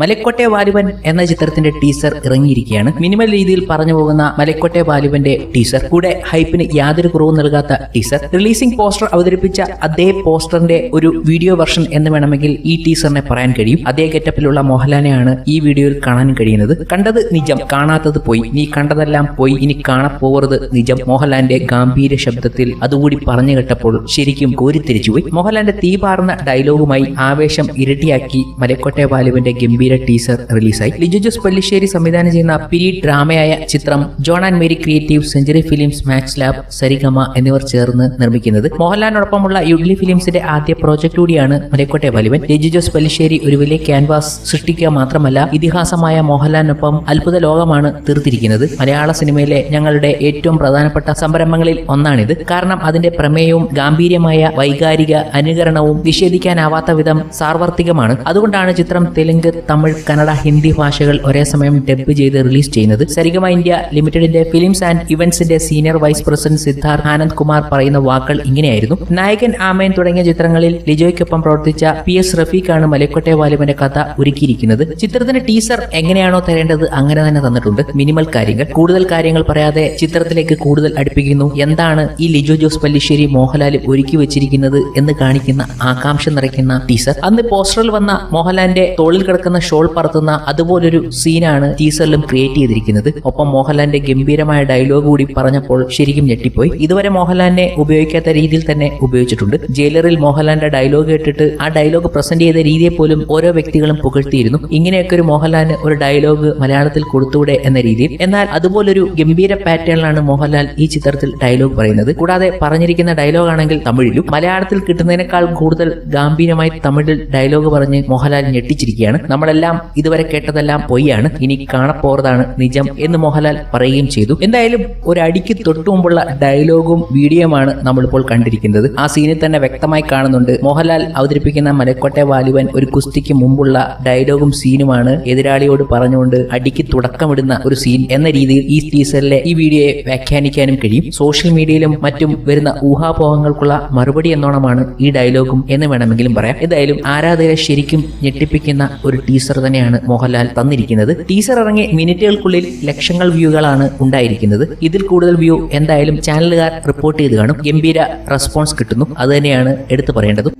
മലക്കോട്ടെ വാലിബൻ എന്ന ചിത്രത്തിന്റെ ടീസർ ഇറങ്ങിയിരിക്കുകയാണ്. മിനിമൽ രീതിയിൽ പറഞ്ഞു പോകുന്ന മലക്കോട്ടെ വാലിബന്റെ ടീസർ. കൂടെ ഹൈപ്പിന് യാതൊരു കുറവും നൽകാത്ത ടീസർ. റിലീസിംഗ് പോസ്റ്റർ അവതരിപ്പിച്ച അതേ പോസ്റ്ററിന്റെ ഒരു വീഡിയോ വെർഷൻ എന്ന് വേണമെങ്കിൽ ഈ ടീസറിനെ പറയാൻ കഴിയും. അതേ ഗെറ്റപ്പിലുള്ള മോഹൻലാലിനെയാണ് ഈ വീഡിയോയിൽ കാണാൻ കഴിയുന്നത്. കണ്ടത് നിജം കാണാത്തത് പോയി. നീ കണ്ടതെല്ലാം പോയി ഇനി കാണപ്പോവരുത് നിജം. മോഹൻലാലിന്റെ ഗാംഭീര ശബ്ദത്തിൽ അതുകൂടി പറഞ്ഞു കേട്ടപ്പോൾ ശരിക്കും കോരിത്തിരിച്ചുപോയി. മോഹൻലാലിന്റെ തീ പാർന്ന ഡയലോഗുമായി ആവേശം ഇരട്ടിയാക്കി മലക്കോട്ടെ ബാലുവിന്റെ ഗംഭീര ടീസർ റിലീസായി ലിജു ജോസ് പള്ളിശ്ശേരി സംവിധാനം ചെയ്യുന്ന പിരീഡ് ഡ്രാമയായ ചിത്രം John and Mary creative century films Max Lab Saregama എന്നിവർ ചേർന്ന് നിർമ്മിക്കുന്നത്. മോഹൻലാലിനോടൊപ്പമുള്ള യുഡ്ലി ഫിലിംസിന്റെ ആദ്യ പ്രോജക്ട് കൂടിയാണ് മലക്കോട്ടെ വലിവൻ. ലിജു ജോസ് പള്ളിശ്ശേരി ഒരു വലിയ ക്യാൻവാസ് സൃഷ്ടിക്കുക മാത്രമല്ല ഇതിഹാസമായ മോഹൻലാലിനൊപ്പം അത്ഭുത ലോകമാണ് തീർത്തിരിക്കുന്നത്. മലയാള സിനിമയിലെ ഞങ്ങളുടെ ഏറ്റവും പ്രധാനപ്പെട്ട സംരംഭങ്ങളിൽ ഒന്നാണിത്. കാരണം അതിന്റെ പ്രമേയവും ഗാംഭീര്യമായ വൈകാരിക അനുകരണവും നിഷേധിക്കാനാവാത്ത വിധം സാർവത്രികമാണ്. അതുകൊണ്ടാണ് ചിത്രം തെലുങ്ക് തമിഴ് കന്നഡ ഹിന്ദി ഭാഷകൾ ഒരേ സമയം ഡബ് ചെയ്ത് റിലീസ് ചെയ്യുന്നത് സരിഗമ ഇന്ത്യ ലിമിറ്റഡിന്റെ films and ഇവന്റ്സിന്റെ senior vice president Siddharth Anand Kumar പറയുന്ന വാക്കുകൾ ഇങ്ങനെയായിരുന്നു. നായകൻ ആമയൻ തുടങ്ങിയ ചിത്രങ്ങളിൽ ലിജോയ്ക്കൊപ്പം പ്രവർത്തിച്ച പി എസ് റഫീഖാണ് മലക്കോട്ടെ വാലുവിന്റെ കഥ ഒരുക്കിയിരിക്കുന്നത്. ചിത്രത്തിന്റെ ടീസർ എങ്ങനെയാണോ തരേണ്ടത് അങ്ങനെ തന്നെ തന്നിട്ടുണ്ട്. മിനിമൽ കാര്യങ്ങൾ. കൂടുതൽ കാര്യങ്ങൾ പറയാതെ ചിത്രത്തിലേക്ക് കൂടുതൽ അടുപ്പിക്കുന്നു. എന്താണ് ഈ ലിജോ ജോസ് പല്ലിശ്ശേരി മോഹൻലാൽ ഒരുക്കി വെച്ചിരിക്കുന്നത് എന്ന് കാണിക്കുന്ന ആകാംക്ഷ നിറയ്ക്കുന്ന ടീസർ. അന്ന് പോസ്റ്ററിൽ വന്ന മോഹൻലാലിന്റെ തോളിൽ കിടക്കുന്ന ഷോൾ പറത്തുന്ന അതുപോലൊരു സീനാണ് ടീസറിലും ക്രിയേറ്റ് ചെയ്തിരിക്കുന്നത്. ഒപ്പം മോഹൻലാലിന്റെ ഗംഭീരമായ ഡയലോഗ് കൂടി പറഞ്ഞപ്പോൾ ശരിക്കും ഞെട്ടിപ്പോയി. ഇതുവരെ മോഹൻലാലിനെ ഉപയോഗിക്കാത്ത രീതിയിൽ തന്നെ ഉപയോഗിച്ചിട്ടുണ്ട്. ജയിലറിൽ മോഹൻലാലിന്റെ ഡയലോഗ് കേട്ടിട്ട് ആ ഡയലോഗ് പ്രസന്റ് ചെയ്ത രീതിയെ പോലും ഓരോ വ്യക്തികളും പുകഴ്ത്തിയിരുന്നു. ഇങ്ങനെയൊക്കെ ഒരു മോഹൻലാലിന് ഒരു ഡയലോഗ് മലയാളത്തിൽ കൊടുത്തൂടെ എന്ന രീതിയിൽ. എന്നാൽ അതുപോലൊരു ഗംഭീര പാറ്റേണിലാണ് മോഹൻലാൽ ഈ ചിത്രത്തിൽ ഡയലോഗ് പറയുന്നത്. കൂടാതെ പറഞ്ഞിരിക്കുന്ന ഡയലോഗ് ആണെങ്കിൽ തമിഴിലും. മലയാളത്തിൽ കിട്ടുന്നതിനേക്കാൾ കൂടുതൽ ഗാംഭീര്യമായി തമിഴിൽ ഡയലോഗ് പറഞ്ഞ് മോഹൻലാൽ ഞെട്ടിച്ചിരിക്കുകയാണ്. നമ്മളെല്ലാം ഇതുവരെ കേട്ടതെല്ലാം പൊയ്യാണ്. ഇനി കാണപ്പോറതാണ് നിജം എന്ന് മോഹൻലാൽ പറയുകയും ചെയ്തു. എന്തായാലും ഒരു അടിക്ക് തൊട്ടു മുമ്പുള്ള ഡയലോഗും വീഡിയോയുമാണ് നമ്മളിപ്പോൾ കണ്ടിരിക്കുന്നത്. ആ സീനിൽ തന്നെ വ്യക്തമായി കാണുന്നുണ്ട്. മോഹൻലാൽ അവതരിപ്പിക്കുന്ന മലക്കോട്ടെ വാലുവൻ ഒരു കുസ്തിക്ക് മുമ്പുള്ള ഡയലോഗും സീനുമാണ് എതിരാളിയോട് പറഞ്ഞുകൊണ്ട് അടിക്ക് തുടക്കമിടുന്ന ഒരു സീൻ എന്ന രീതിയിൽ ഈ ടീസറിലെ ഈ വീഡിയോയെ വ്യാഖ്യാനിക്കാനും കഴിയും. സോഷ്യൽ മീഡിയയിലും മറ്റും വരുന്ന ഊഹാപോഹങ്ങൾക്കുള്ള മറുപടി എന്നോണമാണ് ഈ ഡയലോഗും എന്ന് വേണമെങ്കിലും പറയാം. എന്തായാലും ആരാധകരെ ശരിക്കും ഞെട്ടിപ്പിക്കുന്ന ഒരു ടീസർ തന്നെയാണ് മോഹൻലാൽ തന്നിരിക്കുന്നത്. ടീസർ ഇറങ്ങി മിനിറ്റുകൾക്കുള്ളിൽ ലക്ഷങ്ങൾ വ്യൂകളാണ് ഉണ്ടായിരിക്കുന്നത്. ഇതിൽ കൂടുതൽ വ്യൂ എന്തായാലും ചാനലുകാർ റിപ്പോർട്ട് ചെയ്ത് കാണും. ഗംഭീര റെസ്പോൺസ് കിട്ടുന്നു. അത് തന്നെയാണ് എടുത്തു പറയേണ്ടത്.